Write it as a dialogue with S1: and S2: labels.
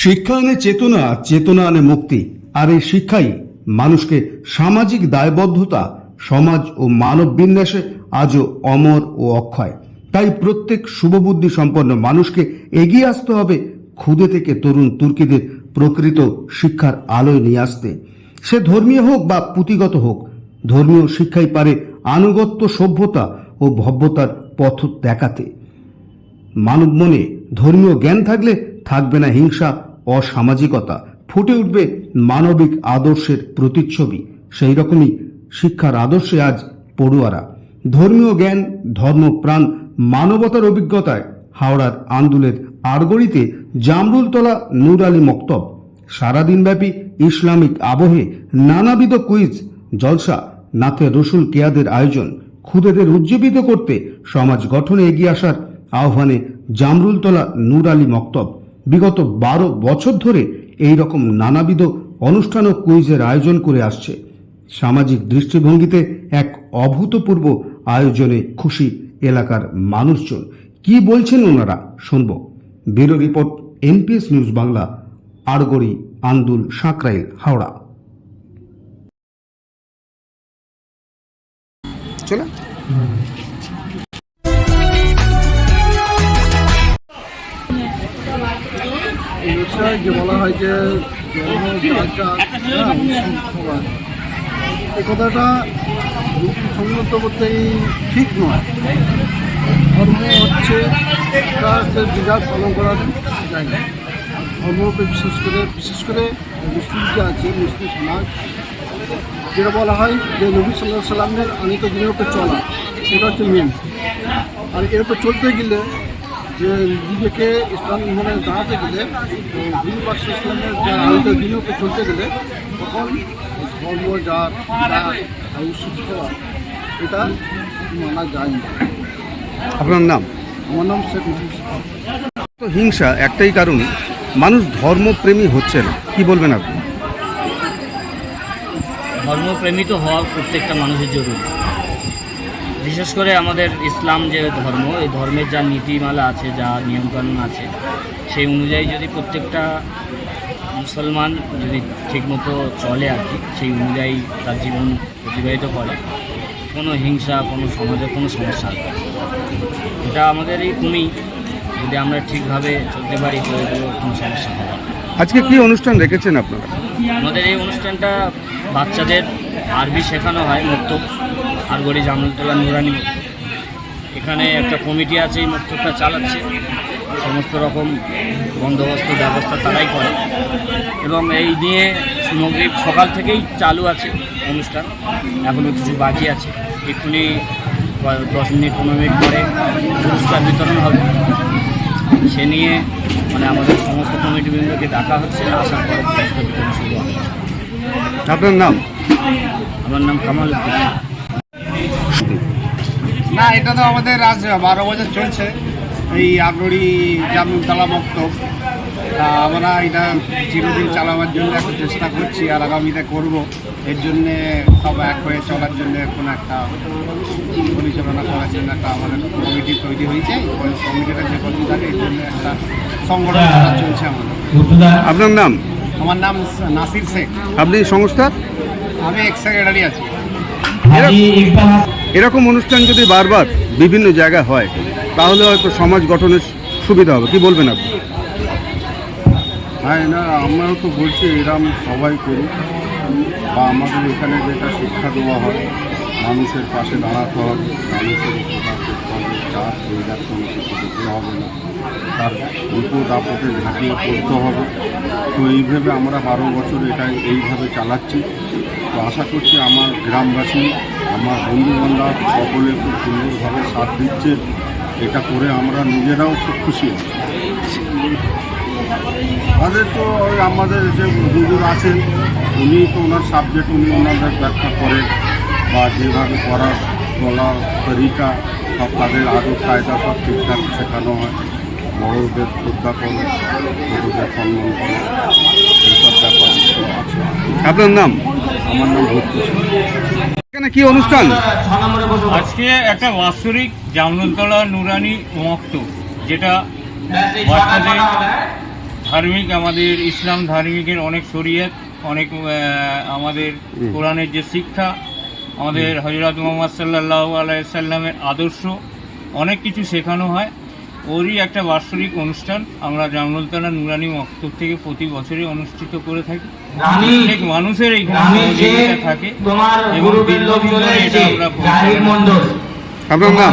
S1: শিক্ষা আনে চেতনা চেতনা আনে মুক্তি। আর এই শিক্ষাই মানুষকে সামাজিক দায়বদ্ধতা, সমাজ ও মানব বিন্যাসে আজও অমর ও অক্ষয়। তাই প্রত্যেক শুভবুদ্ধি সম্পন্ন মানুষকে এগিয়ে আসতে হবে ক্ষুদে থেকে তরুণ তুর্কিদের প্রকৃত শিক্ষার আলোয় নিয়ে আসতে। সে ধর্মীয় হোক বা পুঁথিগত হোক, ধর্মীয় শিক্ষাই পারে আনুগত্য, সভ্যতা ও ভব্যতার পথ দেখাতে। মানব মনে ধর্মীয় জ্ঞান থাকলে থাকবে না হিংসা অসামাজিকতা ফুটে উঠবে মানবিক আদর্শের প্রতিচ্ছবি। সেই রকমই শিক্ষার আদর্শে আজ পড়ুয়ারা। ধর্মীয় জ্ঞান ধর্মপ্রাণ মানবতার অভিজ্ঞতায় হাওড়ার আন্দুলের আড়গড়িতে জামরুলতলা নূর আলী মক্তব। সারাদিনব্যাপী ইসলামিক আবহে নানাবিধ কুইজ, জলসা নাথে রসুল কেয়াদের আয়োজন, খুদেদের উজ্জীবিত করতে সমাজ গঠনে এগিয়ে আসার আহ্বানে জামরুলতলা নূর আলী মক্তব। বিগত বারো বছর ধরে এই রকম নানাবিধ অনুষ্ঠান ও কুইজের আয়োজন করে আসছে। সামাজিক দৃষ্টিভঙ্গিতে এক অভূতপূর্ব আয়োজনে খুশি এলাকার মানুষজন। কি বলছেন ওনারা? শুনব। Bureau report, NPS news Bangla, আড়গড়ি, Andul, Sankrail, Howrah. চলে
S2: বিষয়ে যে বলা হয় যে এই কথাটা সম্মত করতেই ঠিক নয়। ধর্ম হচ্ছে একটা বিরাট পালন করা যায় না ধর্মকে বিশেষ করে বিশেষ করে মুসলিম যে আছে, মুসলিম সমাজ, যেটা বলা হয় যে নবী সাল্লাহ সাল্লামের আনিত দিনের চলা, সেটা হচ্ছে মেন। আর এর উপর চলতে গেলে যে নিজেকে ইসলাম মানে দাঁড়াতে গেলে দিন পার্শ্ব ইসলামের যে আনিত দিনের চলতে গেলে তখন ধর্ম জাত আর এটা মানা যায় না।
S1: আপনার নাম?
S2: আমার নাম শেখ
S1: তো হিংসা একটাই কারণ মানুষ ধর্মপ্রেমী হচ্ছে না। কি বলবেন আপনি?
S3: ধর্মপ্রেমী তো হওয়া প্রত্যেকটা মানুষের জরুরি। বিশেষ করে আমাদের ইসলাম যে ধর্ম এই ধর্মের যা নীতিমালা আছে যা নিয়মকানুন আছে সেই অনুযায়ী যদি প্রত্যেকটা মুসলমান যদি ঠিকমতো চলে আর কি সেই অনুযায়ী তার জীবন অতিবাহিত করে কোনো হিংসা কোনো সমাজে কোনো সমস্যা এটা আমাদের এই ভূমি যদি আমরা ঠিকভাবে চলতে পারি তো এগুলো কোনো সমস্যা হবে
S1: আজকে কি অনুষ্ঠান রেখেছেন আপনারা?
S3: আমাদের এই অনুষ্ঠানটা বাচ্চাদের আরবি শেখানো হয় মক্তব আরগড়ি জামলতলা নুরানি। এখানে একটা কমিটি আছে এই মক্তবটা চালাচ্ছে। সমস্ত রকম বন্দোবস্ত ব্যবস্থা তারাই করে। এবং এই নিয়ে সামগ্রী সকাল থেকেই চালু আছে অনুষ্ঠান। এখনও কিছু বাকি আছে। এক্ষুনি দশ মিনিট পনেরো মিনিট পরে পুরস্কার বিতরণ হবে। সে নিয়ে মানে আমাদের সমস্ত কমিটিবৃন্দকে ডাকা হচ্ছে। আসার পরে পুরস্কার বিতরণ শুরু হবে।
S1: আপনার নাম?
S3: আমার নাম কামাল।
S4: না এটা তো আমাদের আজ বারো বছর চলছে। এই আগড়ি জামতলা মক্তব তা আমরা এটা চিরদিন চালাবার জন্য একটা চেষ্টা করছি আর আগামীতে করব। এর জন্যে সব এক হয়ে চলার জন্য এখন একটা পরিচালনা করার জন্য একটা আমাদের কমিটি তৈরি হয়েছে। ওই কমিটিটা যে কদিন থাকে এর জন্য একটা সংগঠন চলছে আমাদের।
S1: আপনার নাম?
S4: আমার নাম নাসির শেখ।
S1: আপনি সংস্থার?
S4: আমি এক্স সেক্রেটারি আছি
S1: এরকম অনুষ্ঠান যদি বারবার বিভিন্ন জায়গায় হয়, তাহলে হয়তো সমাজ গঠনের সুবিধা হবে। কি বলবেন আপনি?
S2: হ্যাঁ না আমরাও তো বলছি, এরম সবাই করি বা আমাদের এখানে যেটা শিক্ষা দেওয়া হয়, মানুষের পাশে দাঁড়াতে হবে, মানুষের করতে হবে তার বিপদ আপদে ঝাঁপিয়ে পড়তে হবে। তো এইভাবে আমরা বারো বছর এটাই, এইভাবে চালাচ্ছি। তো আশা করছি আমার গ্রামবাসী আমার বন্ধু বান্ধব সকলে খুব সুন্দরভাবে সাথ দিচ্ছে। এটা করে আমরা নিজেরাও খুব খুশি আছি আমাদের তো আমাদের যে হুজুর আছেন, উনি তো ওনার সাবজেক্ট উনি ওনাদের ব্যাখ্যা করেন বা যেভাবে করার বলার তরিকা সব তাদের আদর কায়দা সব ঠিকঠাক শেখানো হয়। বড়দের শ্রদ্ধা করে, ছোটদের সম্মান করে।
S1: আপনার নাম?
S2: আমার নাম
S1: এখানে কি অনুষ্ঠান?
S5: আজকে একটা বাৎসরিক জামনতলা নুরানি মক্ত যেটা বাচ্চাদের ধার্মিক আমাদের ইসলাম ধার্মিকের অনেক শরীয়ত অনেক আমাদের কোরআনের যে শিক্ষা আমাদের হজরত মোহাম্মদ সাল্লাহ আলাইসাল্লামের আদর্শ অনেক কিছু শেখানো হয়। ওরই একটা বাৎসরিক অনুষ্ঠান। আমরা জামরুলতলা নুরানি মক্তব থেকে প্রতি বছরই অনুষ্ঠিত করে থাকি। অনেক মানুষের এইখানে সহযোগিতা থাকে এবং দীর্ঘদিন ধরে এটা আমরা
S1: আপনার নাম?